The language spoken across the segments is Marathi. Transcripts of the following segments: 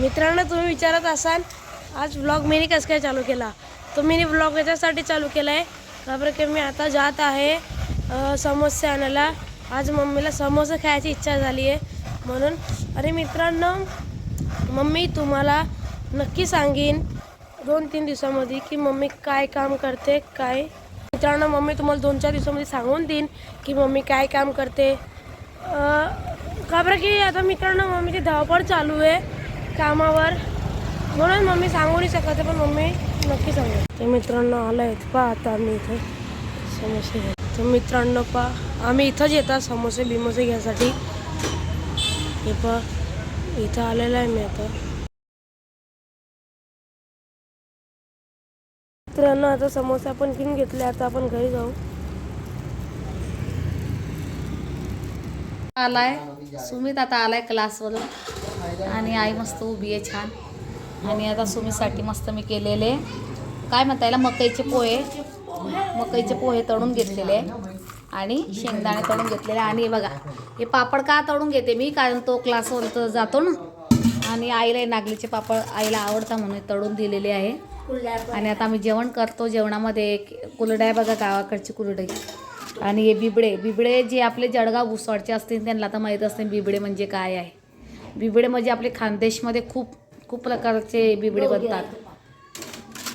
मित्रांनो तुम्ही विचारत असाल आज ब्लॉग मी कसं काय चालू केला? तो ब्लॉग याच्यासाठी चालू केला आहे कारण की मी आता जात आहे समोसे आणायला. आज मम्मीला समोसे खायची इच्छा झाली आहे म्हणून अरे मित्रांनो मम्मी तुम्हाला नक्की सांगेन दोन तीन दिवसामध्ये की मम्मी काय काम करते काय? मित्रांनो मम्मी तुम्हाला दोन चार दिवसामध्ये सांगून देईन की मम्मी काय काम करते. का बरं की आता मित्रांनो मम्मीची धावपळ चालू आहे. कामावर. म्हणून मम्मी सांगू नाही शकत आहे, पण मम्मी नक्की सांगू तर मित्रांनो आलं आहेत पहा आता आम्ही इथे समोसे घ्या तर मित्रांनो पहा आम्ही इथंच येतात समोसे बिमोसे घ्यायसाठी. हे पहा इथं आलेलं आहे मी आता. मित्रांनो आता समोसे आपण घेऊन घेतले आता आपण घरी जाऊ. आलाय. सुमित आता आलाय क्लासवरून आणि आई मस्त उभी आहे छान. आणि आता सुमीसाठी मस्त मी केलेले काय म्हणता याला मकईचे पोहे. मकईचे पोहे तळून घेतलेले आहे आणि शेंगदाणे तळून घेतलेले. आणि बघा हे पापड का तळून घेते मी? कारण तो क्लासवर तर जातो ना. आणि आईला नागलीचे पापड आईला आवडता म्हणून तळून दिलेले आहे. आणि आता आम्ही जेवण करतो जेवणामध्ये. कुरडया बघा गावाकडची कुरडई. आणि हे बिबडे बिबडे जे आपले जळगाव भुसवाडचे असतील त्यांना तर माहीत असते बिबडे म्हणजे काय आहे. बिबडे म्हणजे आपले खानदेशमध्ये खूप खूप प्रकारचे बिबडे बनतात.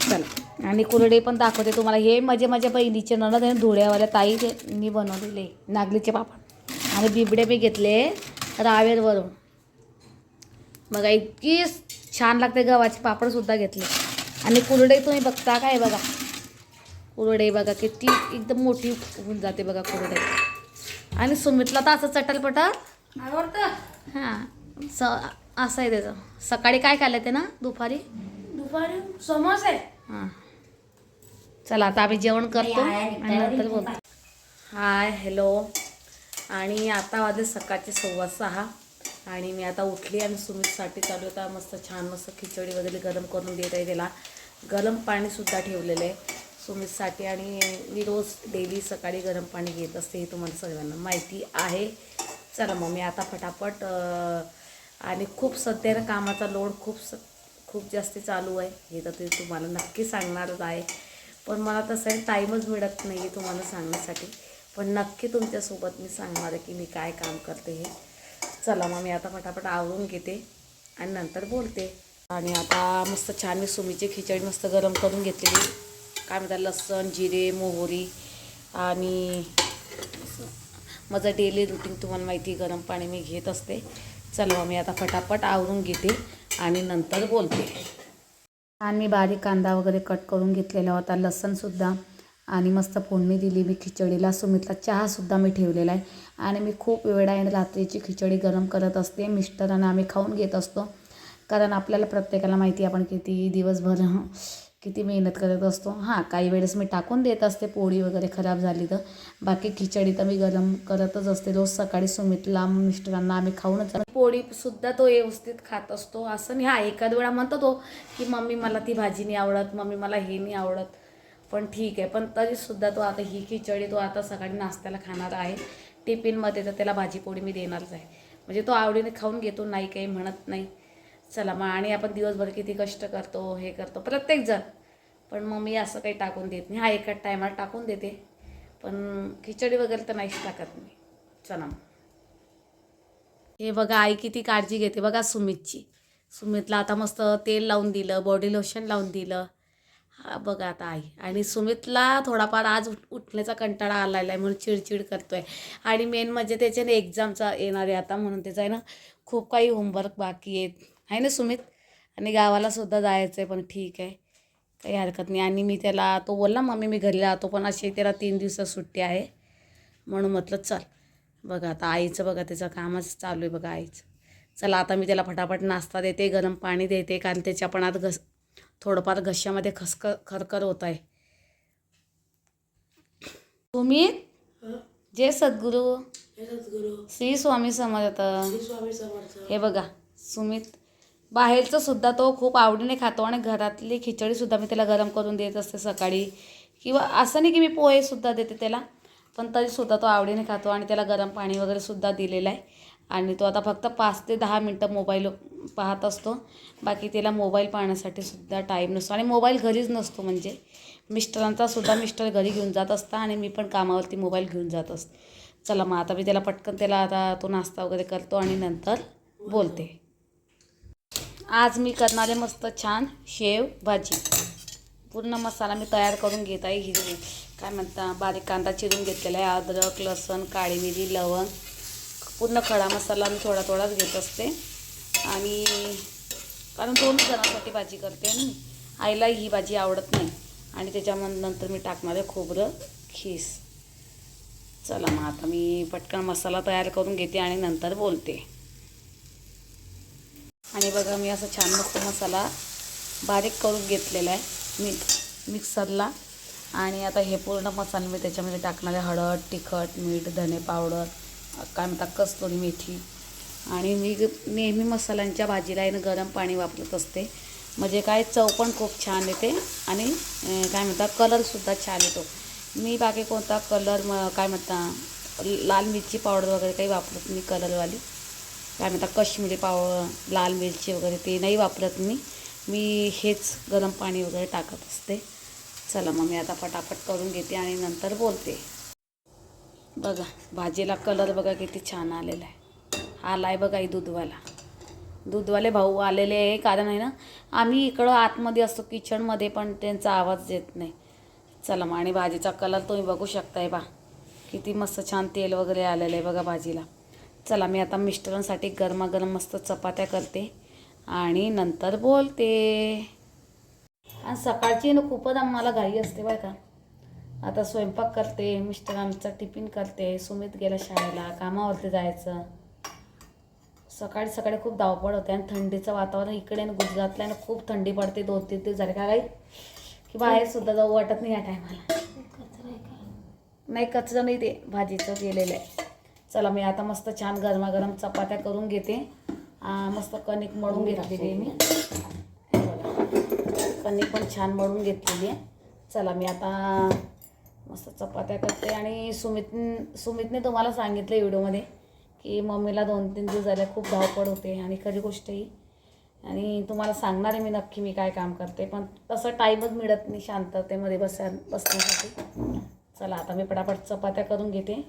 चला. आणि कुरडे पण दाखवते तुम्हाला. हे माझे माझ्या बहिणीचे नणद आहे धुळ्यावाल्या ताई मी बनवलेले नागलीचे पापड. आणि बिबडे मी घेतले रावेरवरून. बघा इतकी छान लागते गव्हाचे पापडसुद्धा घेतले. आणि कुरडई तुम्ही बघता काय बघा? कुरडई बघा किती एकदम मोठी होऊन जाते बघा कुरडई आणि सुमितला तर असं चटलपट आवडतं? हां. स असं आहे त्याचं. सकाळी काय खाल्लं ते ना दुपारी? दुपारी समोसे. हां. चला आता आम्ही जेवण करतो आणि नंतर बोलतो. Hi hello. आणि आता वाजले सकाळचे सव्वा सहा. आणि मी आता उठली आणि सुमितसाठी चालू होता मस्त छान मस्त खिचडी वगैरे गरम करून देत आहे त्याला. गरम पाणीसुद्धा ठेवलेलं आहे सुमितसाठी. आणि मी रोज डेली सकाळी गरम पाणी घेत असते हे तुम्हाला सगळ्यांना माहिती आहे. चला मग मी आता फटाफट आणि खूप सध्यानं कामाचा लोड खूप स खूप जास्त चालू आहे. हे तर ते तुम्हाला नक्की सांगणारच आहे. पण मला तसं आहे टाईमच मिळत नाही आहे तुम्हाला सांगण्यासाठी. पण नक्की तुमच्यासोबत मी सांगणार आहे की मी काय काम करते हे. चला मग मी आता फटाफट आवरून घेते आणि नंतर बोलते. आणि आता मस्त छान मी सुमीची खिचडी मस्त गरम करून घेतलेली. काय म्हणतात लसण जिरे मोहरी आणि माझं डेली रुटीन तुम्हाला माहिती गरम पाणी मी घेत असते. चला मी आता फटाफट आवरून घेते आणि नंतर बोलते. आणि मी बारीक कांदा वगैरे कट करून घेतलेला होता लसणसुद्धा आणि मस्त फोडणी दिली मी खिचडीला. सुमितला चहासुद्धा मी ठेवलेला आहे. आणि मी खूप वेळा आहे रात्रीची खिचडी गरम करत असते. मिस्टरांना आम्ही खाऊन घेत असतो. कारण आपल्याला प्रत्येकाला माहिती आहे आपण किती दिवसभर किती मेहनत करत असतो. हां काही वेळेस मी टाकून देत असते पोळी वगैरे खराब झाली तर. बाकी खिचडी तर मी गरम करतच असते. रोज सकाळी सुमितला मिस्टरांना आम्ही खाऊनच पोळीसुद्धा तो व्यवस्थित खात असतो. असं नाही हा एखाद वेळा म्हणतो तो की मम्मी मला ती भाजी नाही आवडत मम्मी मला हे नाही आवडत. पण ठीक आहे पण तरीसुद्धा तो आता ही खिचडी तो आता सकाळी नाश्त्याला खाणार आहे. टिफिनमध्ये तर त्याला भाजी पोळी मी देणारच आहे. म्हणजे तो आवडीने खाऊन घेतो नाही काही म्हणत नाही. चला मग आणि आपण दिवसभर किती कष्ट करतो हे करतो प्रत्येकजण पण मग मी असं काही टाकून देत नाही. हा एका टायमाला टाकून देते. पण खिचडी वगैरे तर नाहीच टाकत मी. चला मग. हे बघा आई किती काळजी घेते बघा सुमितची. सुमितला आता मस्त तेल लावून दिलं बॉडी लोशन लावून दिलं. हा बघा आता आई. आणि सुमितला थोडाफार आज उठ उठण्याचा कंटाळा आलेला आहे म्हणून चिडचिड करतो आहे आणि मेन म्हणजे त्याच्याने एक्झामचा येणार आहे आता म्हणून त्याचा आहे ना खूप काही होमवर्क बाकी आहेत. आहे ना सुमित? आणि गावालासुद्धा जायचं आहे पण ठीक आहे. काही हरकत नाही. आणि मी त्याला तो बोलला मम्मी मी घरी राहतो पण अशी त्याला तीन दिवसात सुट्टी आहे. म्हणून म्हटलं चल. बघा आता आईचं बघा त्याचं कामच चालू आहे बघा आईचं. चला आता मी त्याला फटाफट नाश्ता देते गरम पाणी देते कारण त्याच्या पण आता घस थोडंफार घशामध्ये खसक खरखर होत आहे. तुम्ही? जय सद्गुरू. गुरु श्री स्वामी समर्थ. हे बघा सुमित बाहेरचं सुद्धा तो खूप आवडीने खातो आणि घरातली खिचडीसुद्धा मी त्याला गरम करून देत असते सकाळी. किंवा असं नाही की मी पोहेसुद्धा देते त्याला. पण तरीसुद्धा तो आवडीने खातो आणि त्याला गरम पाणी वगैरे सुद्धा दिलेलं आहे. आणि तो आता फक्त पाच ते दहा मिनटं मोबाईल पाहत असतो. बाकी त्याला मोबाईल पाहण्यासाठी सुद्धा टाईम नसतो. आणि मोबाईल घरीच नसतो म्हणजे. मिस्टरांचा सुद्धा मिस्टर घरी घेऊन जात असता आणि मी पण कामावरती मोबाईल घेऊन जात असते. चला मग आता मी त्याला पटकन त्याला आता तो नाश्ता वगैरे करतो आणि नंतर बोलते. आज मी करणारे मस्त छान शेव भाजी. पूर्ण मसाला मी तयार करून घेत आहे हिरवी. काय म्हणता बारीक कांदा चिरून घेतलेला आहे अद्रक लसण काळी मिरी लवंग. पूर्ण खडा मसाला मी थोडा थोडाच घेत असते. आणि कारण दोन जणांसाठी भाजी करते ना आईला ही भाजी आवडत नाही. आणि त्याच्यामध्ये नंतर मी टाकणार आहे खोबरं खीस. चला मग आता मी पटकन मसाला तयार करून घेते आणि नंतर बोलते. आणि बघा मी असं छान मस्त मसाला बारीक करून घेतलेला आहे. मी मिक्सरला. आणि आता हे पूर्ण मसाले मी त्याच्यामध्ये टाकणार आहे. हळद तिखट मीठ धने पावडर काय म्हणतात कस्तुरी मेथी. आणि मी नेहमी मसाल्यांच्या भाजीला आहे गरम पाणी वापरत असते. म्हणजे काय चव पण खूप छान येते आणि काय म्हणतात कलरसुद्धा छान येतो. मी बाकी कोणता कलर म काय म्हणता लाल मिरची पावडर वगैरे काही वापरत मी कलरवाली काय म्हणतात कश्मीरी पाव लाल मिरची वगैरे ते नाही वापरत मी. मी हेच गरम पाणी वगैरे टाकत असते. चला मग मी आता पटापट करून घेते आणि नंतर बोलते. बघा भाजीला कलर बघा किती छान आलेला आहे. आला आहे बघा ही दूधवाला. दूधवाले भाऊ आलेले आहे कारण आहे ना आम्ही इकडं आतमध्ये असतो किचनमध्ये पण त्यांचा आवाज येत नाही. चला मग आणि भाजीचा कलर तुम्ही बघू शकताय बा. किती मस्त छान तेल वगैरे आलेलं आहे बघा भाजीला. चला मी आता मिस्टरांसाठी गरमागरम मस्त चपात्या करते आणि नंतर बोलते. आणि सकाळची ना खूपच आम्हाला घाई असते बरं का. आता स्वयंपाक करते मिस्टरांचा टिफिन करते सुमित गेला शाळेला कामावरती जायचं. सकाळी सकाळी खूप धावपळ होते आणि थंडीचं वातावरण इकडे ना गुजरातला आणि ना खूप थंडी पडते दोन तीन दिवस झाले का काही की बाहेर सुद्धा जाऊ वाटत नाही या टायमाला नाही कचरा नाही ते भाजीचं गेलेलं आहे. चला मी आता मस्त छान गरमागरम चपात्या करून घेते. मस्त कणिक मळून घेतलेली मी. हे पण छान मळून घेतलेली आहे. चला मी आता मस्त चपात्या करते. आणि सुमित सुमितने तुम्हाला सांगितलं व्हिडिओमध्ये की मम्मीला दोन तीन दिवस झाले खूप धावपड होते आणि खरी गोष्ट ही. आणि तुम्हाला सांगणार आहे मी नक्की मी काय काम करते. पण तसं टाईमच मिळत नाही शांततेमध्ये बसा बसण्यासाठी. चला आता मी पटापट चपात्या करून घेते.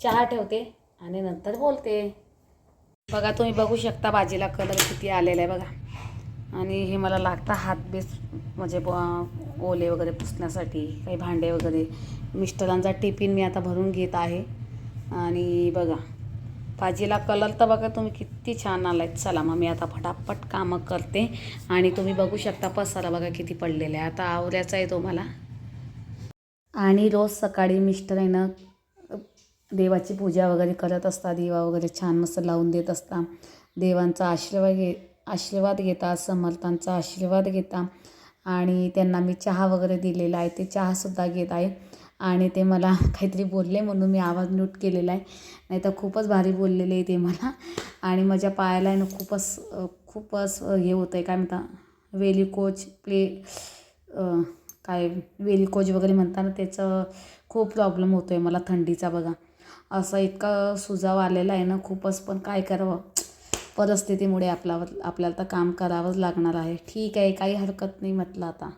चहा ठेवते आणि नंतर बोलते. बघा तुम्ही बघू शकता भाजीला कलर किती आलेला आहे बघा. आणि हे मला लागतं हात बेस म्हणजे ब- ओले वगैरे पुसण्यासाठी काही भांडे वगैरे. मिस्टरांचा टिफिन मी आता भरून घेत आहे. आणि बघा भाजीला कलर तर बघा तुम्ही किती छान आला आहेत चला मग मी आता फटाफट कामं करते. आणि तुम्ही बघू शकता पसारा बघा किती पडलेला आहे. आता आवऱ्याचा आहे तो मला. आणि रोज सकाळी मिस्टर आहे ना देवाची पूजा वगैरे करत असता दिवा वगैरे छान मस्त लावून देत असता देवांचा आशीर्वाद घे आशीर्वाद घेता समर्थांचा आशीर्वाद घेता. आणि त्यांना मी चहा वगैरे दिलेला आहे. ते चहासुद्धा घेत आहे. आणि ते मला काहीतरी बोलले म्हणून मी आवाज म्यूट केलेला आहे. नाही तर खूपच भारी बोललेले आहे ते मला. आणि माझ्या पायाला आहे ना खूपच खूपच हे होतं आहे काय म्हणता वेलिकोच प्ले काय वेलीकोच वगैरे म्हणताना त्याचं खूप प्रॉब्लेम होतो आहे मला थंडीचा बघा. असं इतका सुजाव आलेला आहे ना खूपच. पण काय करावं? परिस्थितीमुळे आपला आपल्याला तर काम करावंच लागणार आहे. ठीक आहे काही हरकत नाही म्हटलं आता.